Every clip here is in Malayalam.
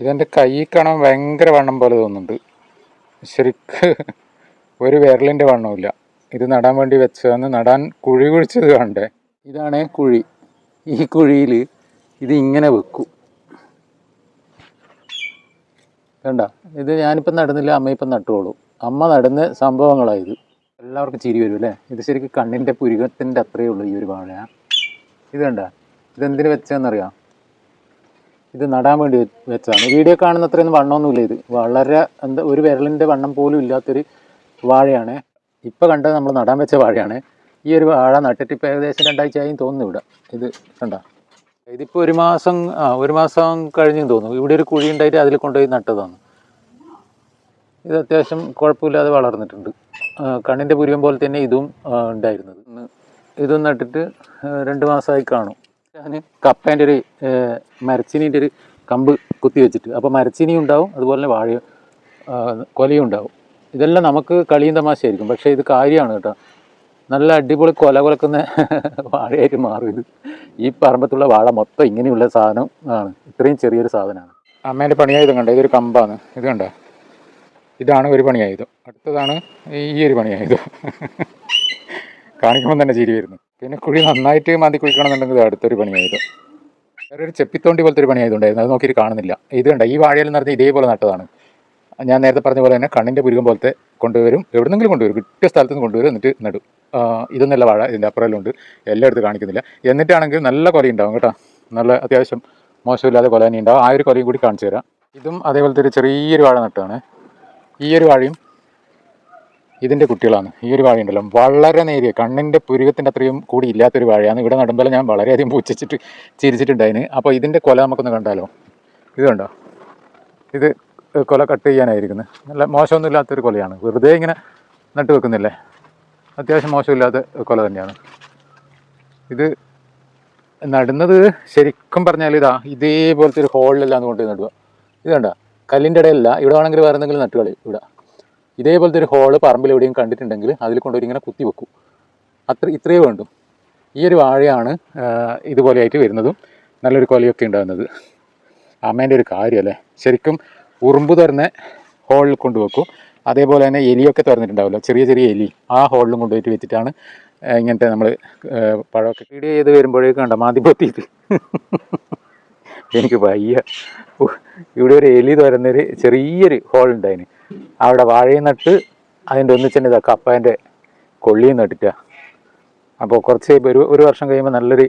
ഇതെന്റെ കൈ കാണാൻ ഭയങ്കര വണ്ണം പോലെ തോന്നുന്നുണ്ട്. ശരിക്ക് ഒരു വിരലിന്റെ വണ്ണമില്ല ഇത് നടാൻ വേണ്ടി വെച്ചതെന്ന് നടാൻ കുഴി കുഴിച്ചത് കണ്ടേ. ഇതാണ് കുഴി. ഈ കുഴിയിൽ ഇത് ഇങ്ങനെ വെക്കും. വേണ്ട ഇത് ഞാനിപ്പം നടന്നില്ല അമ്മ ഇപ്പം നട്ടുകൊള്ളൂ. അമ്മ നടുന്ന സംഭവങ്ങളായത് എല്ലാവർക്കും ചിരി വരും അല്ലേ? ഇത് ശരിക്കും കണ്ണിന്റെ പുരുകത്തിന്റെ അത്രയേ ഉള്ളൂ ഈ ഒരു വാഴ. ഇത് കണ്ട? ഇതെന്തിനു വെച്ചതെന്നറിയാം? ഇത് നടാൻ വേണ്ടി വെച്ചതാണ്. വീഡിയോ കാണുന്ന അത്രയൊന്നും വണ്ണമൊന്നുമില്ല ഇത്. വളരെ എന്താ ഒരു വിരലിന്റെ വണ്ണം പോലും ഇല്ലാത്തൊരു വാഴയാണ്. ഇപ്പോൾ കണ്ടത് നമ്മൾ നടാൻ വെച്ച വാഴയാണ്. ഈ ഒരു വാഴ നട്ടിട്ട് ഇപ്പോൾ ഏകദേശം രണ്ടാഴ്ചയായും തോന്നുന്നു ഇവിടെ. ഇത് കണ്ട. ഇതിപ്പോൾ ഒരു മാസം ആ ഒരു മാസം കഴിഞ്ഞു തോന്നുന്നു. ഇവിടെ ഒരു കുഴി ഉണ്ടായിട്ട് അതിൽ കൊണ്ടുപോയി നട്ടതാണ്. ഇത് അത്യാവശ്യം കുഴപ്പമില്ലാതെ വളർന്നിട്ടുണ്ട്. കണ്ണിന്റെ പുരുവം പോലെ തന്നെ ഇതും ഉണ്ടായിരുന്നത്. ഇതും നട്ടിട്ട് രണ്ട് മാസമായി കാണും. ഞാൻ കപ്പേന്റെ ഒരു മരച്ചിനീന്റെ ഒരു കമ്പ് കുത്തി വെച്ചിട്ട്. അപ്പോൾ മരച്ചീനി ഉണ്ടാവും അതുപോലെ തന്നെ വാഴ കൊലയും ഉണ്ടാവും. ഇതെല്ലാം നമുക്ക് കളിയും തമാശയായിരിക്കും. പക്ഷേ ഇത് കാര്യമാണ് കേട്ടോ. നല്ല അടിപൊളി കൊല കൊലക്കുന്ന വാഴയായിട്ട് മാറും ഇത്. ഈ പറമ്പത്തുള്ള വാഴ മൊത്തം ഇങ്ങനെയുള്ള സാധനം ആണ്. ഇത്രയും ചെറിയൊരു സാധനമാണ്. അമ്മേന്റെ പണിയായുധം കണ്ട? ഇതൊരു കമ്പാണ്. ഇത് കണ്ടോ? ഇതാണ് ഒരു പണിയായുധം. അടുത്തതാണ് ഈ ഒരു പണിയായുധം. കാണിക്കുമ്പോൾ തന്നെ ചിരി വരുന്നു. പിന്നെ കുഴി നന്നായിട്ട് മാന്തി കുഴിക്കണമെന്നുണ്ടെങ്കിൽ അടുത്തൊരു പണിയായിരുന്നു. വേറെ ഒരു ചെപ്പിത്തോണ്ടി പോലത്തെ ഒരു പണിയായതുണ്ടായിരുന്നു. അത് നോക്കിയിട്ട് കാണുന്നില്ല. ഇത് കണ്ട? ഈ വാഴയിൽ നടത്തി ഇതേപോലെ നട്ടതാണ്. ഞാൻ നേരത്തെ പറഞ്ഞ പോലെ തന്നെ കണ്ണിന്റെ പുരുകം പോലത്തെ കൊണ്ടുവരും. എവിടെന്നെങ്കിലും കൊണ്ടുവരും. കിട്ടിയ സ്ഥലത്ത് നിന്ന് കൊണ്ടുവരും. എന്നിട്ട് നടും. ഇതെന്നല്ല വാഴ. ഇതിന്റെ അപ്പുറമെല്ലാം എല്ലായിടത്തും കാണിക്കുന്നില്ല. എന്നിട്ടാണെങ്കിൽ നല്ല കൊല ഉണ്ടാവും കേട്ടോ. നല്ല അത്യാവശ്യം മോശമില്ലാതെ കൊല തന്നെ ഉണ്ടാവും. ആ ഒരു കൊലയും കൂടി കാണിച്ചു തരാം. ഇതും അതേപോലത്തെ ഒരു ചെറിയൊരു വാഴ നട്ടാണ് ഈ ഒരു വാഴയും ഇതിന്റെ കുട്ടികളാണ്. ഈ ഒരു വാഴ ഉണ്ടല്ലോ വളരെ നേരിയ. കണ്ണിന്റെ പുരുകത്തിന്റെ അത്രയും കൂടി ഇല്ലാത്തൊരു വാഴയാണ്. ഇവിടെ നടുമ്പോൾ ഞാൻ വളരെയധികം പൂച്ചിച്ചിട്ട് ചിരിച്ചിട്ടുണ്ടായിന്. അപ്പോൾ ഇതിന്റെ കൊല നമുക്കൊന്ന് കണ്ടാലോ? ഇത് കണ്ടോ? ഇത് കൊല കട്ട് ചെയ്യാനായിരിക്കുന്നത് നല്ല മോശമൊന്നും ഇല്ലാത്തൊരു കൊലയാണ്. വെറുതെ ഇങ്ങനെ നട്ട് വെക്കുന്നില്ലേ? അത്യാവശ്യം മോശമില്ലാത്ത കൊല തന്നെയാണ്. ഇത് നടുന്നത് ശരിക്കും പറഞ്ഞാൽ ഇതാ ഇതേപോലത്തെ ഒരു ഹോളിലെല്ലാം കൊണ്ട് നടുക ഇത് കല്ലിന്റെ ഇടയിലല്ല ഇവിടെ വേണമെങ്കിൽ വേറെ എന്തെങ്കിലും നട്ടുകളി ഇവിടെ. ഇതേപോലത്തെ ഒരു ഹോൾ പറമ്പിൽ എവിടെയും കണ്ടിട്ടുണ്ടെങ്കിൽ അതിൽ കൊണ്ടുപോയി ഇങ്ങനെ കുത്തി വെക്കും. അത്ര ഇത്രയേ വേണ്ടു. ഈ ഒരു വാഴയാണ് ഇതുപോലെയായിട്ട് വരുന്നതും നല്ലൊരു കൊലയൊക്കെ ഉണ്ടാകുന്നത്. അമ്മേന്റെ ഒരു കാര്യമല്ലേ ശരിക്കും ഉറുമ്പ് തുറന്ന ഹോളിൽ കൊണ്ടുവെക്കും അതേപോലെ തന്നെ എലിയൊക്കെ തുറന്നിട്ടുണ്ടാവില്ല. ചെറിയ ചെറിയ എലി ആ ഹോളിലും കൊണ്ടുപോയിട്ട് വെച്ചിട്ടാണ് ഇങ്ങനത്തെ നമ്മൾ പഴമൊക്കെ വീഡിയോ ചെയ്ത് വരുമ്പോഴേക്കും കണ്ട? മാതി പൊത്തിയിട്ട് എനിക്ക് വയ്യ. ഇവിടെ ഒരു എലി തുറന്നൊരു ചെറിയൊരു ഹോൾ ഉണ്ടായിന്. അവിടെ വാഴയും നട്ട് അതിന്റെ ഒന്നിച്ചന്നെ ഇതാ കപ്പേന്റെ കൊള്ളിയും നട്ടിട്ടാ. അപ്പോൾ കുറച്ച് ഒരു ഒരു വർഷം കഴിയുമ്പോൾ നല്ലൊരു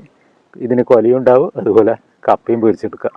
ഇതിന് കൊലയും ഉണ്ടാവും അതുപോലെ കപ്പയും പൊരിച്ചെടുക്കാം.